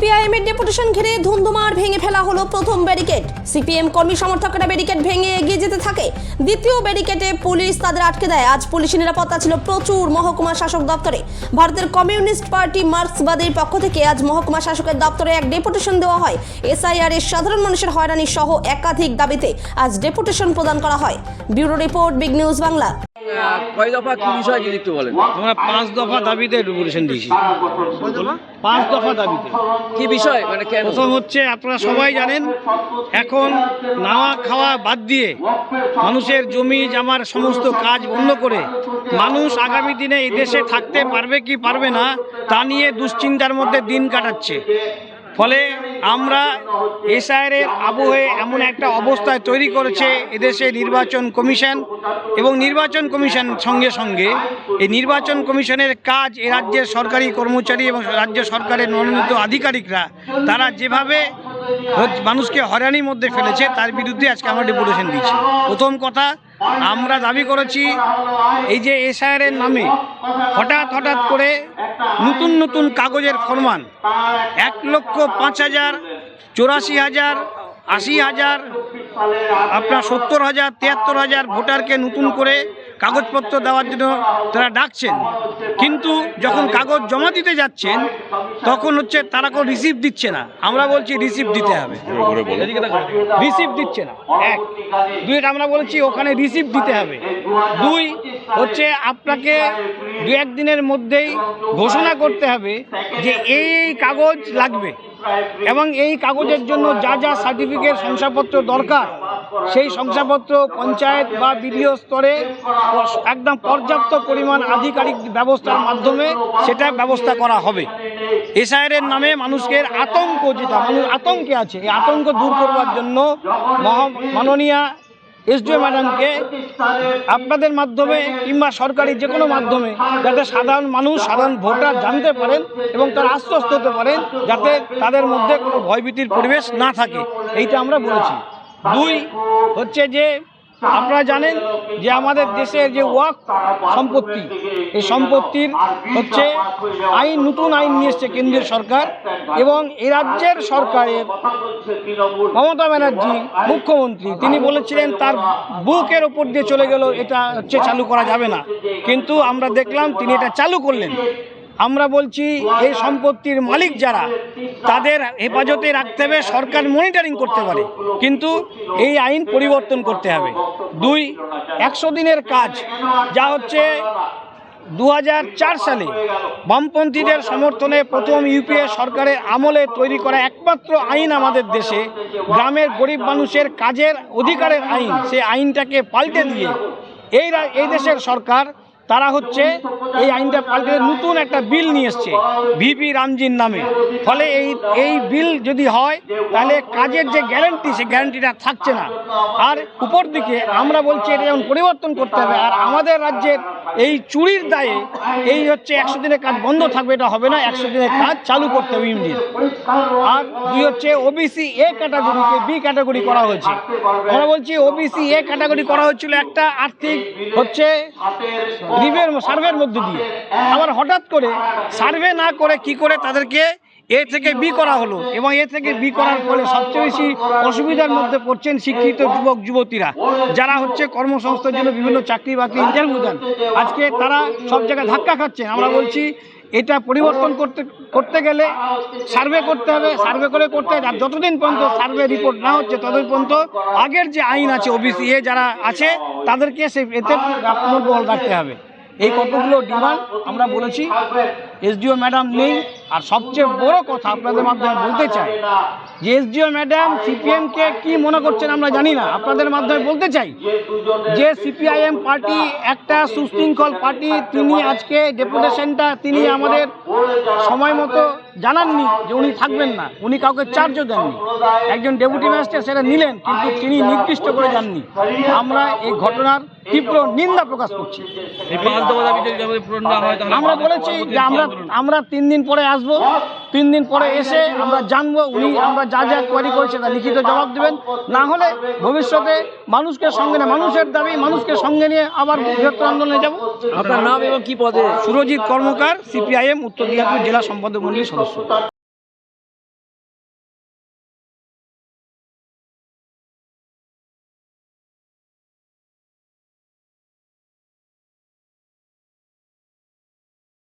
Deputation ঘিরে ধুমধুমার ভেঙে ফেলা হলো প্রথম ব্যারিকেড। সিপিএম কর্মী সমর্থকরা ব্যারিকেড ভেঙে এগিয়ে যেতে থাকে। দ্বিতীয় ব্যারিকেডে পুলিশ তাদের আটকে দেয়। আজ পুলিশি নিরাপত্তা ছিল প্রচুর মহকুমা শাসক দপ্তরে। ভারতের কমিউনিস্ট পার্টি মার্ক্সবাদীর পক্ষ থেকে আজ মহকুমা শাসকের দপ্তরে এক ডেপুটেশন দেওয়া হয়। এসআইআর এর সাধারণ মানুষের হয়রানি সহ একাধিক দাবিতে আজ ডেপুটেশন প্রদান করা হয়। Bureau report, big news Bangla. কয় দফা কি বিষয় যদি একটু বলেন? আমরা পাঁচ দফা দাবিতে রেগুলেশন দিয়েছি। পাঁচ দফা দাবিতে। কি বিষয়? মানে কেন? প্রথম হচ্ছে আপনারা সবাই জানেন এখন নাওয়া খাওয়া বাদ দিয়ে মানুষের জমি জামার সমস্ত কাজ বন্ধ করে মানুষ আগামী দিনে এই দেশে থাকতে পারবে কি পারবে না তা নিয়ে দুশ্চিন্তার মধ্যে দিন কাটাচ্ছে। ফলে আমরা এসআইয়ের আবহে এমন একটা অবস্থায় তৈরি করেছে এদেশে নির্বাচন কমিশন এবং নির্বাচন কমিশন সঙ্গে সঙ্গে এই নির্বাচন কমিশনের কাজ এ রাজ্যের সরকারি কর্মচারী এবং রাজ্য সরকারের মনোনীত আধিকারিকরা, তারা যেভাবে মানুষকে হয়রানির মধ্যে ফেলেছে, তার বিরুদ্ধে আজকে আমরা ডেপুটেশন দিচ্ছি প্রথম কথা আমরা দাবি করেছি এই যে এসআইআর নামে হঠাৎ হঠাৎ করে নতুন নতুন কাগজের ফরমান। এক লক্ষ পাঁচ হাজার, চৌরাশি হাজার, আশি হাজার, আপনার সত্তর হাজার, তিয়াত্তর হাজার ভোটারকে নতুন করে কাগজপত্র দেওয়ার জন্য তারা ডাকছেন। কিন্তু যখন কাগজ জমা দিতে যাচ্ছেন, তখন হচ্ছে তারা কোনো রিসিভ দিচ্ছে না। আমরা বলছি রিসিভ দিতে হবে। রিসিভ দিচ্ছে না। এক। দুই আমরা বলছি ওখানে রিসিভ দিতে হবে। দুই, হচ্ছে আপনাকে দু একদিনের মধ্যেই ঘোষণা করতে হবে যে এই এই কাগজ লাগবে এবং এই কাগজের জন্য যা যা সার্টিফিকেট শংসাপত্র দরকার সেই শংসাপত্র, পঞ্চায়েত বা বিডিও স্তরে একদম পর্যাপ্ত পরিমাণ আধিকারিক ব্যবস্থার মাধ্যমে সেটা ব্যবস্থা করা হবে। এসআইয়ের নামে মানুষকে আতঙ্ক যেটা, মানুষ আতঙ্কে আছে। এই আতঙ্ক দূর করবার জন্য মাননীয়া এসডিও ম্যাডামকে আপনাদের মাধ্যমে কিংবা সরকারি যে কোনো মাধ্যমে যাতে সাধারণ মানুষ, সাধারণ ভোটার জানতে পারেন এবং তারা আশ্বস্ত হতে পারেন যাতে তাদের মধ্যে কোনো ভয়ভীতির পরিবেশ না থাকে। এইটা আমরা বলেছি। দুই হচ্ছে যে, আপনারা জানেন যে আমাদের দেশের যে ওয়াক সম্পত্তি, এই সম্পত্তির হচ্ছে আইন, নতুন আইন নিয়ে এসছে কেন্দ্রীয় সরকার এবং এ রাজ্যের সরকারের মমতা ব্যানার্জি, মুখ্যমন্ত্রী, তিনি বলেছিলেন তার বুকের ওপর দিয়ে চলে গেল, এটা হচ্ছে চালু করা যাবে না। কিন্তু আমরা দেখলাম তিনি এটা চালু করলেন। আমরা বলছি এই সম্পত্তির মালিক যারা, তাদের হেফাজতে রাখতে হবে, সরকার মনিটরিং করতে পারে। কিন্তু এই আইন পরিবর্তন করতে হবে। দুই, একশো দিনের কাজ, যা হচ্ছে দু হাজার চার সালে বামপন্থীদের সমর্থনে প্রথম ইউপিএ সরকারের আমলে তৈরি করা একমাত্র আইন আমাদের দেশে। গ্রামের গরিব মানুষের কাজের অধিকারের আইন, সে আইনটাকে পাল্টে দিয়ে এই এই দেশের সরকার তারা হচ্ছে এই আইনটা পাল্টে নতুন একটা বিল নিয়ে এসছে, ভিপি রামজির নামে। ফলে এই এই বিল যদি হয়, তাহলে কাজের যে গ্যারান্টি সেই গ্যারান্টিটা থাকছে না। আর উপর দিকে আমরা বলছি এটা যেমন পরিবর্তন করতে হবে, আর আমাদের রাজ্যের এই চুরির দায়ে এই হচ্ছে একশো দিনের কাজ বন্ধ থাকবে, এটা হবে না, একশো দিনের কাজ চালু করতে হবে ইমিডিয়েট আর দুই হচ্ছে ওবিসি এ ক্যাটাগরিকে বি ক্যাটাগরি করা হয়েছে। আমরা বলছি ওবিসি এ ক্যাটাগরি করা হয়েছিল একটা আর্থিক হচ্ছে রিভের সার্ভের মধ্যে দিয়ে। আবার হঠাৎ করে সার্ভে না করে কি করে তাদেরকে এ থেকে বি করা হলো এবং এ থেকে বি করার ফলে সবচেয়ে বেশি অসুবিধার মধ্যে পড়ছেন শিক্ষিত যুবক, যুবতীরা। যারা হচ্ছে কর্মসংস্থার জন্য বিভিন্ন চাকরি বাকরি ইন্টারভিউ দেন। আজকে তারা সব জায়গায় ধাক্কা খাচ্ছেন। আমরা বলছি, এটা পরিবর্তন করতে করতে গেলে সার্ভে করতে হবে সার্ভে করে করতে হবে। আর যতদিন পর্যন্ত সার্ভে রিপোর্ট না হচ্ছে, ততদিন পর্যন্ত আগের যে আইন আছে ওবিসি এ যারা আছে, তাদেরকে সে এতে রাখতে হবে। এই কতগুলো ডিমান্ড আমরা বলেছি এসডিও ম্যাডাম নেই। আর সবচেয়ে বড় কথা আপনাদের মাধ্যমে বলতে চাই, যে এসডিও ম্যাডাম সিপিএমকে কি মনে করছেন আমরা জানি না। আপনাদের মাধ্যমে বলতে চাই যে সিপিআইএম পার্টি, একটা সুশৃঙ্খল পার্টি, তিনি আজকে ডেপুটেশনটা তিনি আমাদের সময় মতো জানাননি যে উনি থাকবেন না। উনি কাউকে চার্জও দেননি। একজন ডেপুটি ম্যাজিস্ট্রেট সেটা নিলেন, কিন্তু তিনি নির্দিষ্ট করে যাননি আমরা এই ঘটনার তীব্র নিন্দা প্রকাশ করছি। হয় আমরা বলেছি যে আমরা আমরা তিন দিন পরে আসব। তিন দিন পরে এসে আমরা জানব উনি আমরা যা যা কোয়ারি করেছে তা লিখিত জবাব দেবেন। না হলে ভবিষ্যতে মানুষকে সঙ্গে নিয়ে মানুষের দাবি মানুষকে সঙ্গে নিয়ে আবার বৃহত্তর আন্দোলনে যাব। আপনার নাম এবং কি পদে? সুরজিৎ কর্মকার সিপিআইএম উত্তর দিনাজপুর জেলা সম্পাদক মন্ডলীর সদস্য।